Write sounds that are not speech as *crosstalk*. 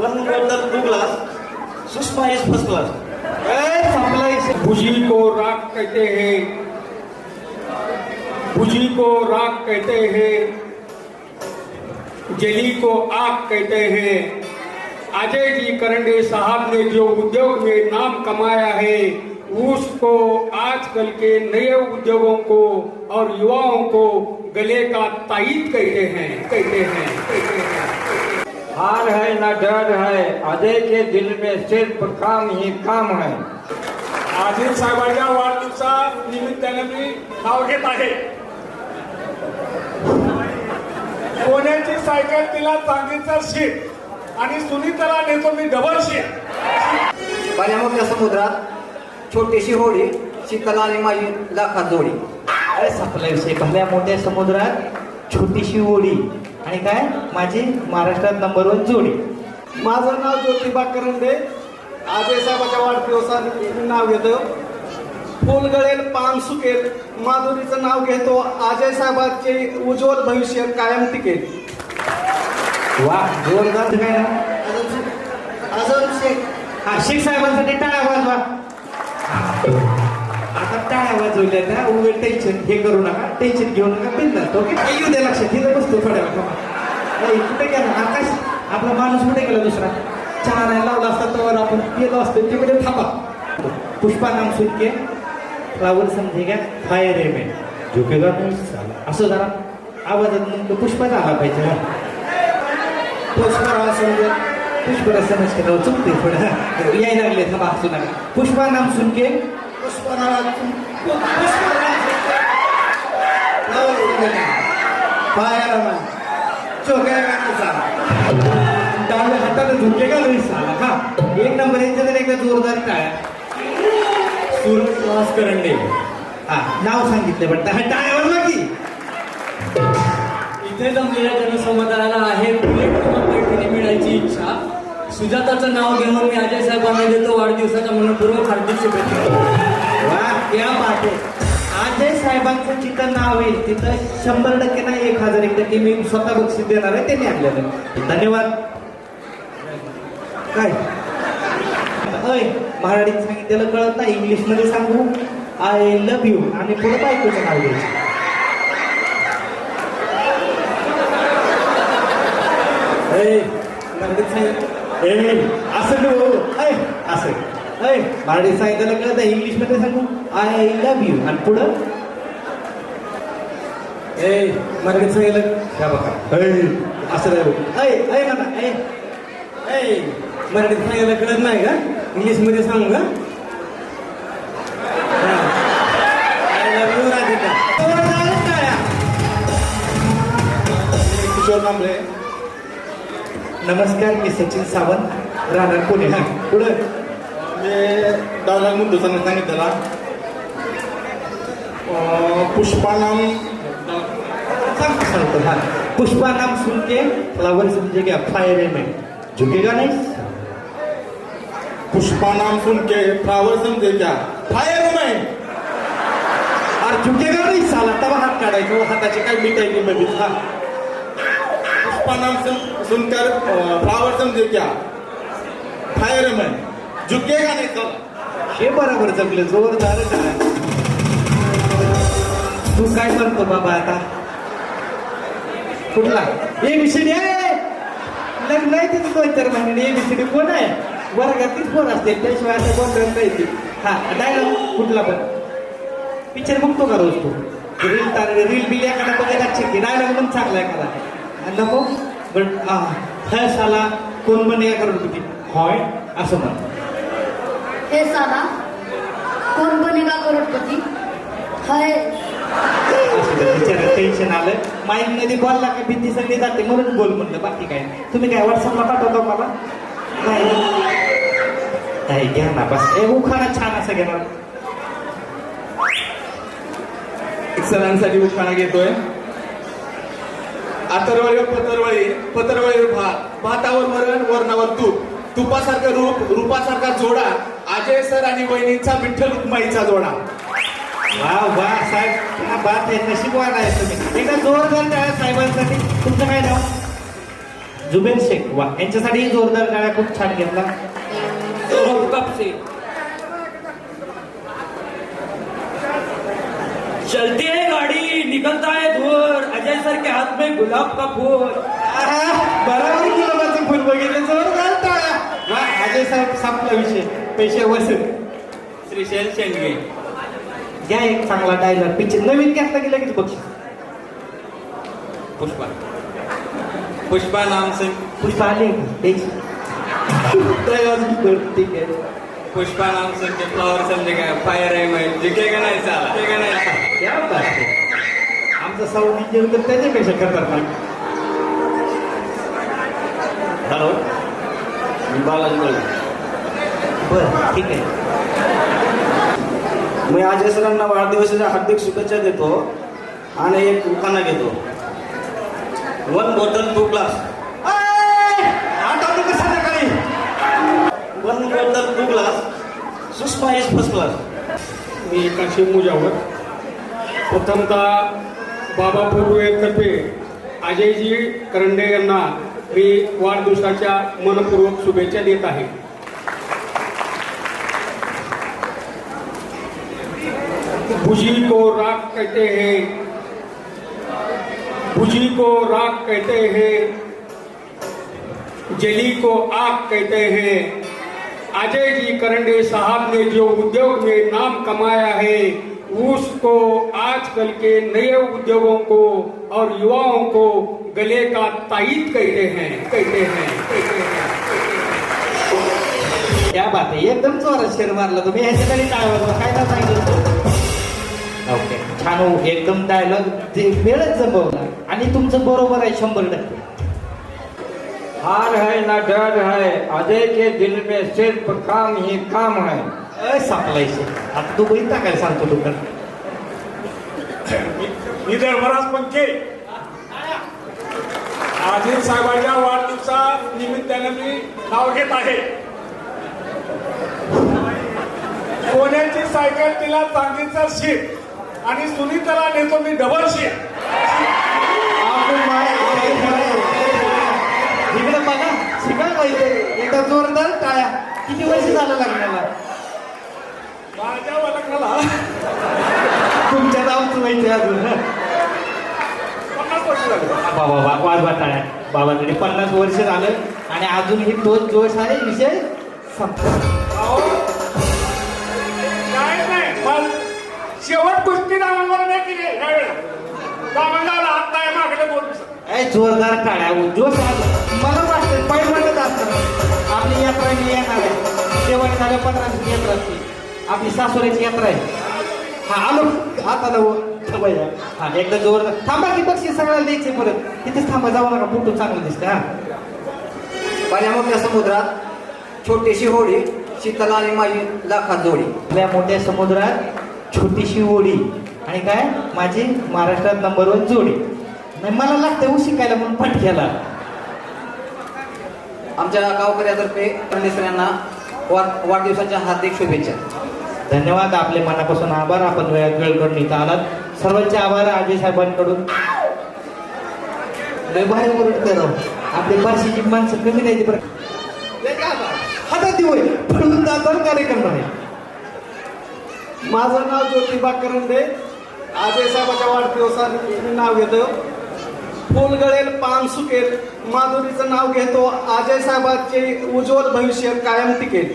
One butter two glass Sushma is first class भुजी को राख कहते हैं। भुजी को राख कहते हैं। जली को आग कहते हैं। अजय जी करंडे साहब ने जो उद्योग में नाम कमाया है, उसको आजकल के नए उद्योगों को और युवाओं को गले का ताईद कहते हैं कहते हैं कहते हैं। हार है न डर है अजय के दिल में सिर्फ काम ही काम है। आदिल साहेबांच्या वाढदिवसा निमित्ताने मी नाव घेत आहे. सोन्याची सायकल तिला चांदीचा शीट आणि सुनीताला नेतो मी डबल शीट पाण्या मोठ्या समुद्रात छोटीशी होडी शीतल आणि माझी लाखात जोडी. अरे संपला विषय भल्या मोठ्या समुद्रात छोटीशी ओढी आणि काय? माझी महाराष्ट्रात नंबर वन जोडी. माझं नाव ज्योतिबा करंडे आजय साहेबाच्या वाढदिवसाने मी नाव घेतो. फुल गळेल पान सुकेल. माधुरीचं नाव घेतो. अजय साहेबांचे उज्ज्वल भविष्य कायम टिकेल. वा जोरदार काय ना. अजून शेख. हा शेख साहेबांसाठी टाळ्या वाजवा. टाळ्या होईल त्या उभे टेन्शन हे करू नका टेन्शन घेऊ नका बिंदास ओके? येऊ द्या लक्षात तिथं बसतो थोड्या कुठे गेला? आकाश? आपला माणूस कुठे गेला दुसरा? चहा नाही लावला असता तर आपण गेलो असतो तिकडे थांबा. पुष्पा नाम सुटके फ्लावर समजेगा फायर एमेंट झुकेगा नाही असं जरा आवाजात मग तो पुष्पाच आला पाहिजे ना पुष्पा समजा पुष्परा समज केला चुकते थोडं. *laughs* यायला लागले थांबा असू नका. पुष्पा नाम सुनके पुष्पा नाम पुष्पा डाव्या हाताने झुके का नाही साला हा एक नंबर यांच्या तर एकदा जोरदार टाळ्या सूरज श्वास करंडे हा नाव सांगितलं पण हा टाळ्यावर ना की इथे जमलेल्या जनसमुदायाला आहे बुलेट पैठणी मिळायची इच्छा? सुजाताचं नाव घेऊन मी अजय साहेबांना देतो वाढदिवसाच्या मनपूर्वक हार्दिक शुभेच्छा. वा क्या अजय साहेबांचं जिथं नाव येईल तिथं शंभर टक्के नाही एक हजार एक टक्के मी स्वतः बक्षीस देणार आहे त्यांनी आणलेलं धन्यवाद. काय? अय मराठीत सांगितलेलं कळत नाही इंग्लिशमध्ये सांगू. आय लव्ह यू आणि पुढे बायकोचं नाव घ्यायचं. अय, ए असं नको अय असं. अय मराठीत सांगितलं कळत इंग्लिशमध्ये सांगू. आय लव्ह यू आणि पुढं? ए मराठीत सांगितलं का बघा. अय असं नाही. अय अय म्हणा अय अय मराठीत सांगितलं कळत नाही का? इंग्लिशमध्ये सांगू का? टाळ्या. किशोर कांबळे. नमस्कार मी सचिन सावंत राहणार पुणे. हा पुढं. मी दादा मुद्दूसाने सांगितलेला. पुष्पानाम सांगतो सांगतो हा. पुष्पा नाम सुन के फ्लावर समझे क्या फायर एमेंट झुकेगा नहीं? पुष्पानाम सुन के फ्लावर समजे क्या फायर मैन और झुकेगा नहीं? साला तब हात काढायचो हाताचे काय मिटायचे मध्ये हा नाम सुन सुनकर फ्लावर समजे क्या फायर मैन झुकेगा नहीं चला. हे बरोबर जमले जोरदार टाळ्या. तू काय करतो बाबा आता? कुठला? एबीसीडी आहे लग्न आहे तिथे दोन चार महिन्याने डी कोण आहे? वर्गातलीच कोण असते त्याशिवाय असं कोण रंग येते? हा डायलॉग कुठला पण. पिक्चर बघतो का रोज तू? रील तार रील बिल एखादा बघायला की? डायलॉग पण चांगला एखादा नको. बट हा साला कोण पण या करोडपती होय? असं म्हण. हे साला कोण बनेगा करोडपती. हाय. टेन्शन आलं. माईकमध्ये बोलला का भीती सगळी जाते. म्हणून बोल म्हणलं बाकी काय नाही. तुम्ही काय व्हॉट्सअपला पाठवतो मला? नाही. नाही घ्या ना बस. ए उखाणा छान असं घेणार. सणांसाठी उखाणा घेतोय. आतरवळी पतरवळी पतरवळी भात. भातावर वरण वरणावर तूप. तुपासारखं रूप रूपासारखा जोडा. अजय सर आणि वहिनींचा विठ्ठल रुक्माईचा जोडा. वा वा साहेब क्या बात आहे नशीबवान आहे तुम्ही. एकदा जोरदार टाळ्या साहेबांसाठी. तुमचं काय नाव? जुबेर शेख. वा यांच्यासाठी जोरदार गाड्या खूप छान घेतला. चलती है गाड़ी निकलता है धुआं सर के हाथ में गुलाब का फूल. आहा, बरोबर गुलाबाचं फुल बघितलं जोरदार अजय साहेब संपला विषय. पैसे वसूल. श्रीशैल शेंडगे. घ्या एक चांगला डायलॉग पिक्चर नवीन घेतला की लगेच बघ पुष्पा. पुष्पा नाम से. पुष्पा आले. ठीक आहे. पुष्पा नाम के फ्लावर गए फायर है मैं झुकेगा नहीं नहीं साला. क्या बात आहे. आमचा साऊंड इंजिनियर तर त्याच्यापेक्षा खतरनाक. हॅलो? मी बालाजी. बर ठीक आहे. मी अजय सरांना वाढदिवसाच्या हार्दिक शुभेच्छा देतो आणि एक उखाणा घेतो. वन बॉटल टू ग्लास आठवतो one bottle two glass Sushma is first class मी एकाशे मुजावर. प्रथमतः बाबा पूर्वेतर्फे अजयजी करंडे मी वाढदिवसाच्या मनपूर्वक शुभेच्छा देत आहे. भुजी को राख कहते हैं। भुजी को राख कहते हैं। जली को आग कहते हैं। अजय जी करंडे साहब ने जो उद्योग में नाम कमाया है उसको आजकल के नए उद्योगों को और युवाओं को गले का ताईद कहते हैं कहते हैं कहते हैं क्या बात आहे एकदम जोरात शेर मारला तुम्ही. ह्याच्याकडे काय वाजवा काय ना सांगितलं ओके छान हो एकदम डायलॉग ते वेळच जमवला. आणि तुमचं बरोबर आहे शंभर टक्के. हार है न डर है अजय के दिल में सिर्फ काम ही काम है. अय सापलायचे आता तू बघित टाकायला सांगतो दुकान मी धर्मराज पंखे. आदिल साहेबांच्या वाढदिवसा निमित्ताने मी नाव घेत आहे. सोन्याची सायकल तिला चांदीचा शीट आणि सुनीताला नेतो मी डबल शीट. इकडे बघा शिका पाहिजे. एकदा जोरदार टाळ्या. किती वर्ष झालं लग्नाला? माझ्या लग्नाला तुमच्या नावचं माहिती अजून? पन्नास वर्ष झाले. बाबा बा वाजवा टाळ्या बाबाकडे पन्नास वर्ष झालं आणि अजूनही तोच जोश आहे विषय संपला. अहो, काय नाही पण शेवट कुस्ती दामणगावला नाही केली यावेळेला दामणगावला हात नाही मागले ए जोरदार टाळ्या हो, जोश आला मला वाटतं पहिल्यांदाच असतं. आपली यात्रा मी येणार आहे. शेवट झालं पंधरा दिवस यात्रा असते आपली सासुऱ्याची यात्रा आहे. हा आलो. आता नव हा एकदा जोरदार थांबा की बक्षीस सगळ्याला द्यायचे परत. तिथेच थांबा जाऊ नका फोटो चांगलं दिसतं हा. पाण्या मोठ्या समुद्रात छोटीशी होडी शीतल आणि माझी लाखात जोडी. आपल्या मोठ्या समुद्रात छोटीशी ओढी आणि काय? माझी महाराष्ट्रात नंबर वन जोडी. नाही मला लागतं ऊ शिकायला म्हणून फटक्याला. आमच्या गावकऱ्यातर्फे वाढ वाढदिवसाच्या हार्दिक शुभेच्छा. धन्यवाद. आपले मनापासून आभार. आपण वेळात वेळ करून इथं आलात. सर्वांचे आभार अजय साहेबांकडून. बाहेर भारी ओरडते राव. आपली फारशीची माणसं कमी नाही हातात होय पळून जाताना कार्यक्रम आहे माझं नाव ज्योतिबा करंदे अजय साहेबाच्या वाढदिवसात मी नाव घेतो. फुल गळेल पान सुकेल. माधुरीचं नाव घेतो. अजय साहेबांचे उज्ज्वल भविष्य कायम टिकेल.